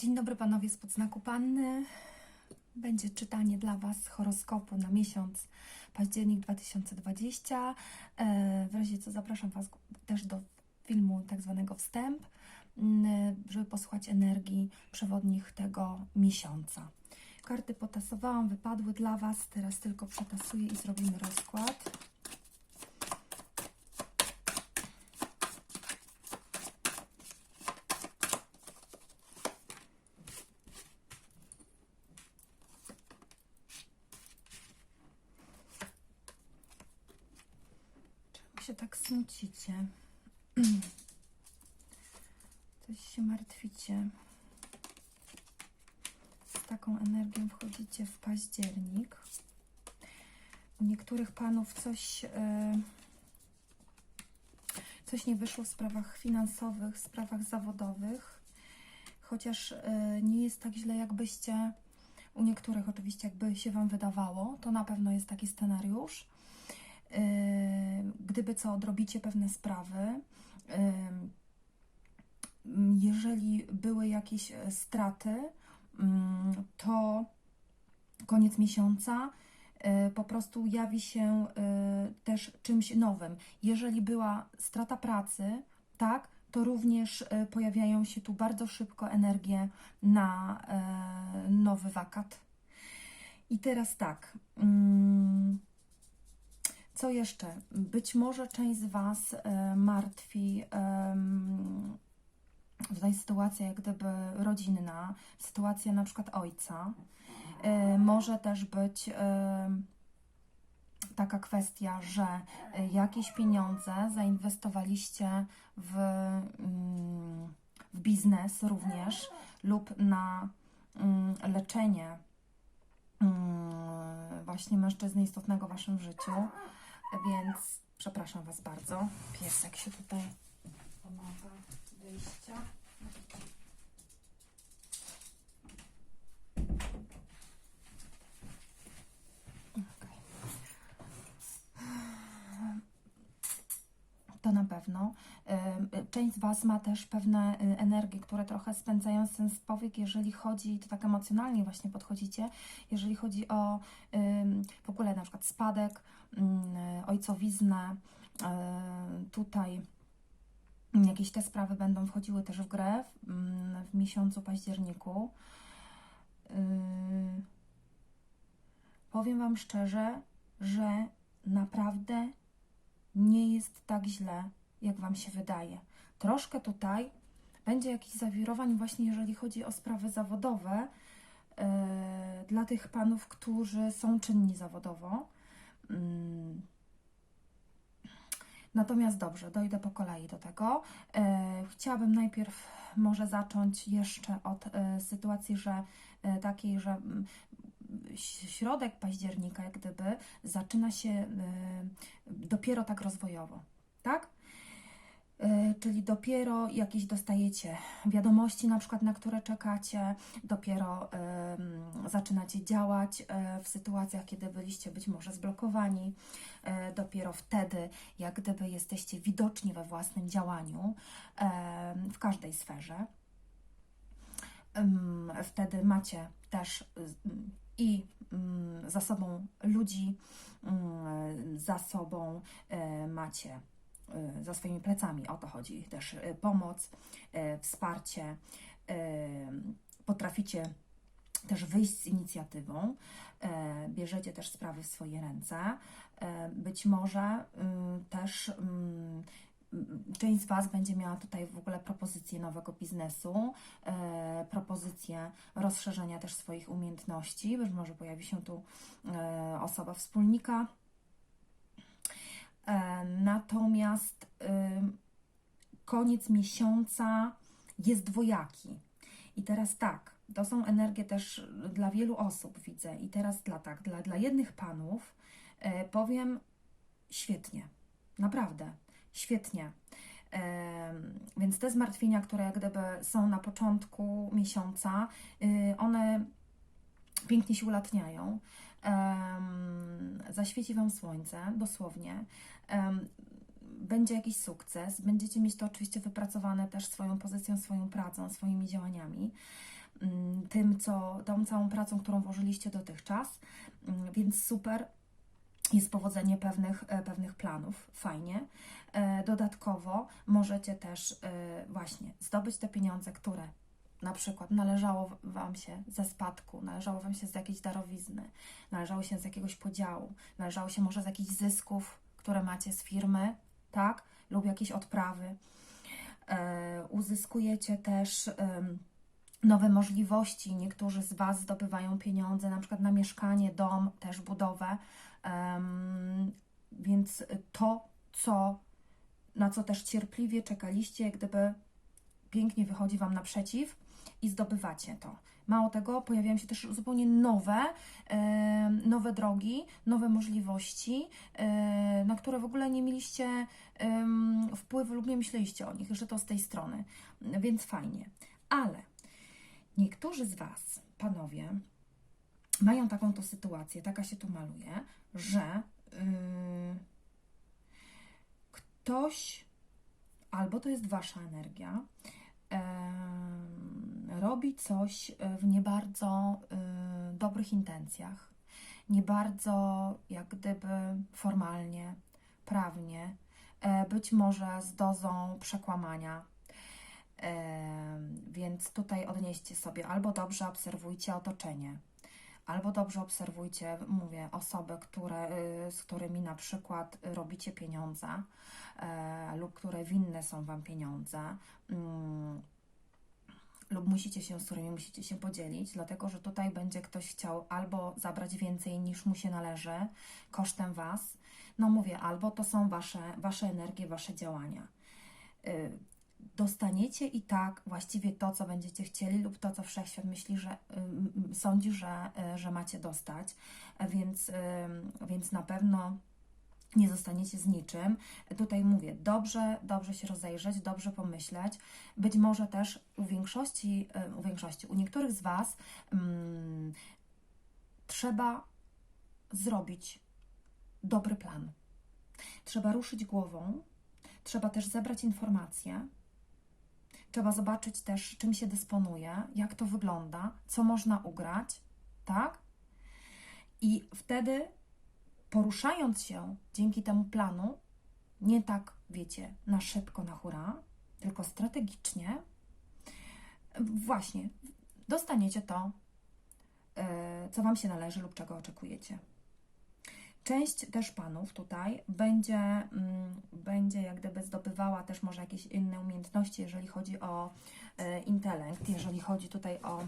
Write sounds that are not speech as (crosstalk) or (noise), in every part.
Dzień dobry panowie z podznaku Panny. Będzie czytanie dla Was horoskopu na miesiąc październik 2020. E, W razie co zapraszam Was też do filmu tak zwanego wstęp, mm, żeby posłuchać energii przewodnich tego miesiąca. Karty potasowałam, wypadły dla Was. Teraz tylko przetasuję i zrobimy rozkład. Tak smucicie? (clears throat) Coś się martwicie. Z taką energią wchodzicie w październik. U niektórych panów coś, e, coś nie wyszło w sprawach finansowych, w sprawach zawodowych, chociaż e, nie jest tak źle, jakbyście u niektórych oczywiście jakby się Wam wydawało. To na pewno jest taki scenariusz. Gdyby co, odrobicie pewne sprawy. Jeżeli były jakieś e, straty, to koniec miesiąca e, po prostu jawi się e, też czymś nowym. Jeżeli była strata pracy, tak, to również pojawiają się tu bardzo szybko energie na nowy wakat. I teraz tak. Co jeszcze? Być może część z Was e, martwi tutaj sytuacja jak gdyby rodzinna, sytuacja na przykład ojca. E, Może też być em, taka kwestia, że e, jakieś pieniądze zainwestowaliście w, mm, w biznes również lub na mm, leczenie mm, właśnie mężczyzny istotnego w Waszym życiu. Więc przepraszam Was bardzo. Piesek się tutaj pomaga wyjścia. To na pewno. Ym, Część z Was ma też pewne y, energie, które trochę spędzają sens powiek, jeżeli chodzi, to tak emocjonalnie właśnie podchodzicie, jeżeli chodzi o w ogóle na przykład spadek, ym, ojcowiznę, y, tutaj jakieś te sprawy będą wchodziły też w grę w, ym, w miesiącu październiku. Powiem Wam szczerze, że naprawdę nie jest tak źle, jak Wam się wydaje. Troszkę tutaj będzie jakichś zawirowań, właśnie jeżeli chodzi o sprawy zawodowe, yy, dla tych panów, którzy są czynni zawodowo. Mm. Natomiast dobrze, dojdę po kolei do tego. E, chciałabym najpierw może zacząć jeszcze od e, sytuacji, że e, takiej, że mm, środek października, jak gdyby, zaczyna się e, dopiero tak rozwojowo, tak? E, Czyli dopiero jakieś dostajecie wiadomości, na przykład na które czekacie, dopiero zaczynacie działać e, w sytuacjach, kiedy byliście być może zblokowani, dopiero wtedy, jak gdyby jesteście widoczni we własnym działaniu w każdej sferze. Wtedy macie też i mm, za sobą ludzi, mm, za sobą e, macie e, za swoimi plecami. O to chodzi też e, pomoc, wsparcie. Potraficie też wyjść z inicjatywą, bierzecie też sprawy w swoje ręce. Być może mm, też część z Was będzie miała tutaj w ogóle propozycję nowego biznesu, e, propozycję rozszerzenia też swoich umiejętności. Być może pojawi się tu e, osoba wspólnika. E, Natomiast ym, koniec miesiąca jest dwojaki. I teraz tak, to są energie też dla wielu osób, widzę. I teraz dla tak, dla, dla jednych panów e, powiem świetnie, naprawdę, świetnie. Więc te zmartwienia, które jak gdyby są na początku miesiąca, y, one pięknie się ulatniają. Zaświeci Wam słońce, dosłownie. Będzie jakiś sukces, będziecie mieć to oczywiście wypracowane też swoją pozycją, swoją pracą, swoimi działaniami. mm, tym, co, tą całą pracą, którą włożyliście dotychczas, Mm, więc super. Jest powodzenie pewnych, e, pewnych planów, fajnie. E, Dodatkowo możecie też e, właśnie zdobyć te pieniądze, które na przykład należało Wam się ze spadku, należało Wam się z jakiejś darowizny, należało się z jakiegoś podziału, należało się może z jakichś zysków, które macie z firmy, tak? Lub jakieś odprawy. Uzyskujecie też nowe możliwości. Niektórzy z Was zdobywają pieniądze, na przykład na mieszkanie, dom, też budowę. Em, Więc to, co, na co też cierpliwie czekaliście, jak gdyby pięknie wychodzi Wam naprzeciw i zdobywacie to. Mało tego, pojawiają się też zupełnie nowe, nowe drogi, nowe możliwości, na które w ogóle nie mieliście wpływu lub nie myśleliście o nich, że to z tej strony. Więc fajnie. Ale niektórzy z Was, panowie, mają taką to sytuację, taka się tu maluje, że yy, ktoś, albo to jest Wasza energia, em, robi coś w nie bardzo y, dobrych intencjach, nie bardzo jak gdyby formalnie, prawnie, e, być może z dozą przekłamania. Em, Więc tutaj odnieście sobie albo dobrze obserwujcie otoczenie, albo dobrze obserwujcie, mówię, osoby, które, y, z którymi na przykład robicie pieniądze e, lub które winne są Wam pieniądze. Mm, lub musicie się, z którymi musicie się podzielić, dlatego że tutaj będzie ktoś chciał albo zabrać więcej niż mu się należy kosztem Was. No mówię, albo to są Wasze, wasze energie, Wasze działania. Dostaniecie i tak właściwie to, co będziecie chcieli, lub to, co wszechświat myśli, że sądzi, że, y, że macie dostać, E, więc, więc na pewno nie zostaniecie z niczym. Tutaj mówię, dobrze, dobrze się rozejrzeć, dobrze pomyśleć. Być może też u większości, y, u większości, u niektórych z Was trzeba zrobić dobry plan. Trzeba ruszyć głową, trzeba też zebrać informacje, trzeba zobaczyć też, czym się dysponuje, jak to wygląda, co można ugrać, tak? I wtedy poruszając się dzięki temu planu, nie tak, wiecie, na szybko, na hura, tylko strategicznie, właśnie dostaniecie to, e, co Wam się należy lub czego oczekujecie. Część też panów tutaj będzie, mm, będzie jak gdyby zdobywała też może jakieś inne umiejętności, jeżeli chodzi o e, intelekt, jeżeli chodzi tutaj o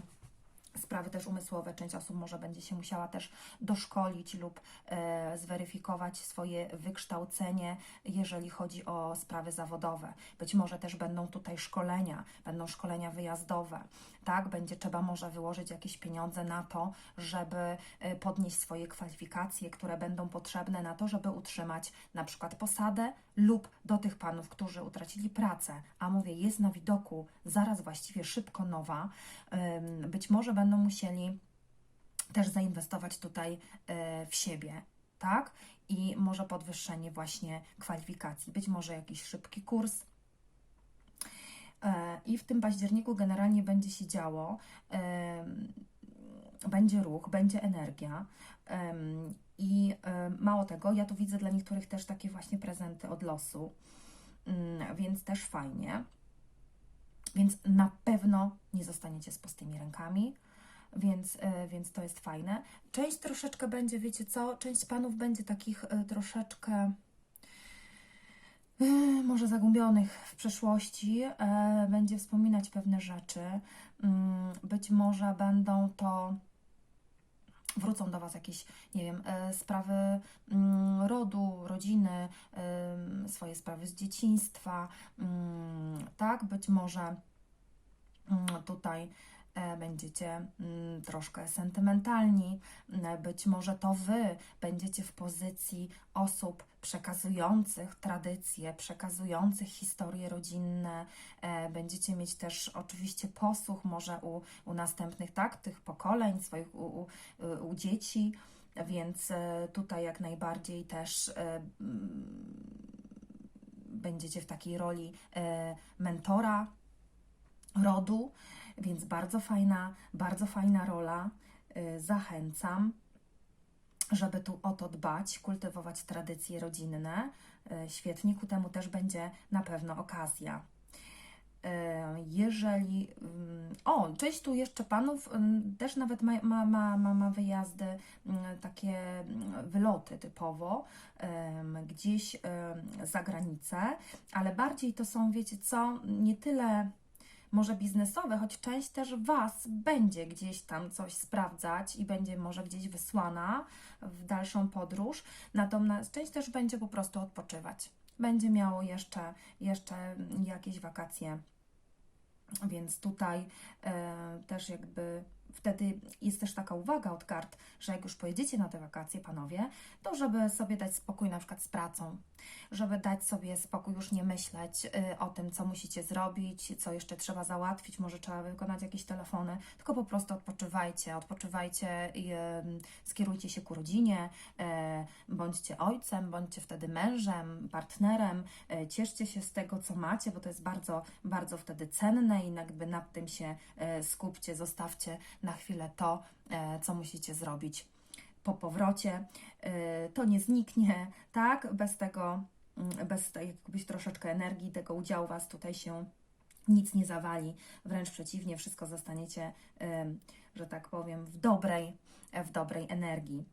sprawy też umysłowe. Część osób może będzie się musiała też doszkolić lub e, zweryfikować swoje wykształcenie, jeżeli chodzi o sprawy zawodowe. Być może też będą tutaj szkolenia, będą szkolenia wyjazdowe. Tak, będzie trzeba może wyłożyć jakieś pieniądze na to, żeby e, podnieść swoje kwalifikacje, które będą potrzebne na to, żeby utrzymać na przykład posadę lub do tych panów, którzy utracili pracę, a mówię, jest na widoku zaraz właściwie szybko nowa, być może będą musieli też zainwestować tutaj e, w siebie, tak? I może podwyższenie właśnie kwalifikacji, być może jakiś szybki kurs. E, I w tym październiku generalnie będzie się działo, będzie ruch, będzie energia. I mało tego, ja tu widzę dla niektórych też takie właśnie prezenty od losu, Mm, więc też fajnie. Więc na pewno nie zostaniecie z pustymi rękami, więc, e, więc to jest fajne. Część troszeczkę będzie, wiecie co, część panów będzie takich e, troszeczkę e, może zagubionych w przeszłości, będzie wspominać pewne rzeczy. Mm, Być może będą to wrócą do Was jakieś, nie wiem, sprawy mm, rodu, rodziny, swoje sprawy z dzieciństwa, mm, tak? Być może tutaj będziecie mm, troszkę sentymentalni, Mm, być może to Wy będziecie w pozycji osób przekazujących tradycje, przekazujących historie rodzinne, e, będziecie mieć też oczywiście posłuch może u, u następnych, tak, tych pokoleń, swoich, u, u, u dzieci, więc e, tutaj jak najbardziej też e, mm, będziecie w takiej roli e, mentora rodu więc bardzo fajna, bardzo fajna rola. Y, Zachęcam, żeby tu o to dbać, kultywować tradycje rodzinne. Y, Świetnie, ku temu też będzie na pewno okazja. E, Jeżeli. mm, O, część tu jeszcze panów mm, też nawet ma, ma, ma, ma, wyjazdy, mm, takie wyloty typowo, gdzieś za granicę, ale bardziej to są, wiecie co, nie tyle może biznesowe, choć część też Was będzie gdzieś tam coś sprawdzać i będzie może gdzieś wysłana w dalszą podróż, natomiast część też będzie po prostu odpoczywać. Będzie miało jeszcze, jeszcze jakieś wakacje. Więc tutaj e, też jakby wtedy jest też taka uwaga od kart, że jak już pojedziecie na te wakacje, panowie, to żeby sobie dać spokój na przykład z pracą, żeby dać sobie spokój, już nie myśleć y, o tym, co musicie zrobić, co jeszcze trzeba załatwić, może trzeba wykonać jakieś telefony, tylko po prostu odpoczywajcie, odpoczywajcie i skierujcie się ku rodzinie, y, bądźcie ojcem, bądźcie wtedy mężem, partnerem, y, cieszcie się z tego, co macie, bo to jest bardzo, bardzo wtedy cenne i jakby nad tym się y, skupcie, zostawcie na chwilę to, e, co musicie zrobić po powrocie. E, To nie zniknie, tak? Bez tego, mm, bez jakbyś troszeczkę energii, tego udziału Was tutaj się nic nie zawali. Wręcz przeciwnie, wszystko zostaniecie, że tak powiem, w dobrej, w dobrej energii.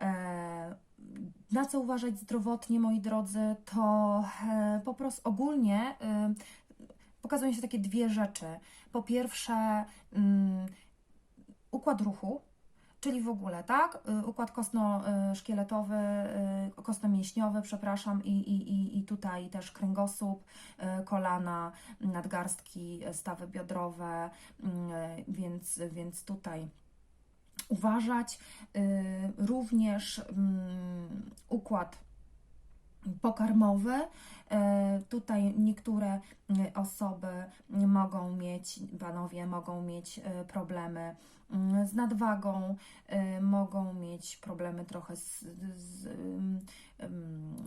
E, Na co uważać zdrowotnie, moi drodzy, to e, po prostu ogólnie pokazują się takie dwie rzeczy. Po pierwsze, mm, układ ruchu, czyli w ogóle, tak? Y, Układ kostno-szkieletowy, y, kostno-mięśniowy, przepraszam, i, i, i- tutaj też kręgosłup, y, kolana, nadgarstki, stawy biodrowe, więc, więc tutaj uważać. Również mm, układ pokarmowy. Tutaj niektóre osoby mogą mieć, panowie mogą mieć problemy z nadwagą, y, mogą mieć problemy trochę z, z,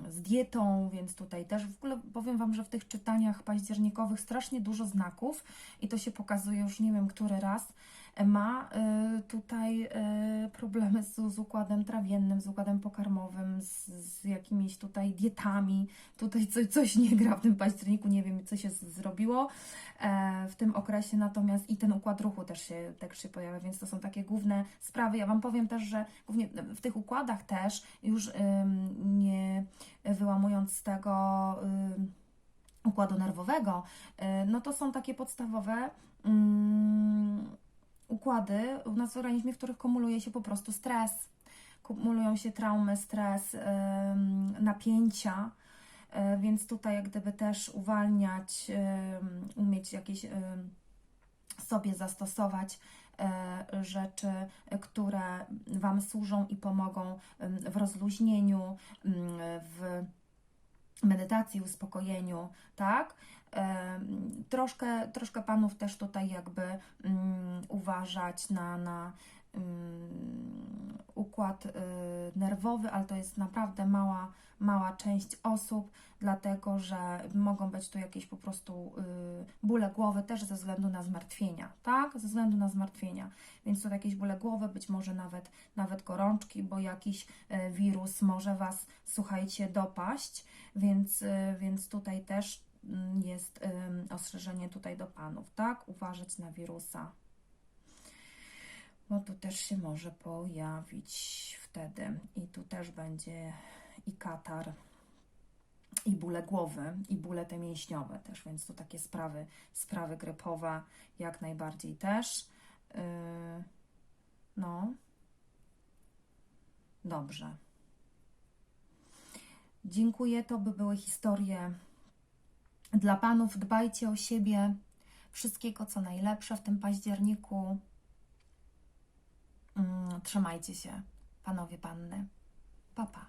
z dietą, więc tutaj też w ogóle powiem Wam, że w tych czytaniach październikowych strasznie dużo znaków i to się pokazuje już nie wiem który raz, ma y, tutaj y, problemy z, z układem trawiennym, z układem pokarmowym, z, z jakimiś tutaj dietami. Tutaj coś, coś nie gra w tym październiku, nie wiem co się zrobiło e, w tym okresie, natomiast i ten układ ruchu też się, też się pojawia, więc to są takie główne sprawy. Ja Wam powiem też, że głównie w tych układach też już nie wyłamując z tego układu nerwowego, y, no to są takie podstawowe układy u nas w organizmie, w których kumuluje się po prostu stres. Kumulują się traumy, stres, napięcia, y, więc tutaj jak gdyby też uwalniać, umieć jakieś sobie zastosować e, rzeczy, e, które Wam służą i pomogą w rozluźnieniu, w medytacji, uspokojeniu, tak? Troszkę, troszkę panów też tutaj jakby mm, uważać na, na układ y, nerwowy, ale to jest naprawdę mała, mała część osób, dlatego że mogą być tu jakieś po prostu y, bóle głowy też ze względu na zmartwienia, tak? Ze względu na zmartwienia. Więc to jakieś bóle głowy, być może nawet, nawet gorączki, bo jakiś y, wirus może Was, słuchajcie, dopaść, więc, więc tutaj też mm, jest ostrzeżenie tutaj do panów, tak? Uważać na wirusa. Bo tu też się może pojawić wtedy. I tu też będzie i katar, i bóle głowy, i bóle te mięśniowe też, więc to takie sprawy, sprawy grypowe jak najbardziej też. Yy, no. Dobrze. Dziękuję. To by były historie dla panów. Dbajcie o siebie. Wszystkiego, co najlepsze w tym październiku. Mm, Trzymajcie się, panowie, panny. Pa, pa.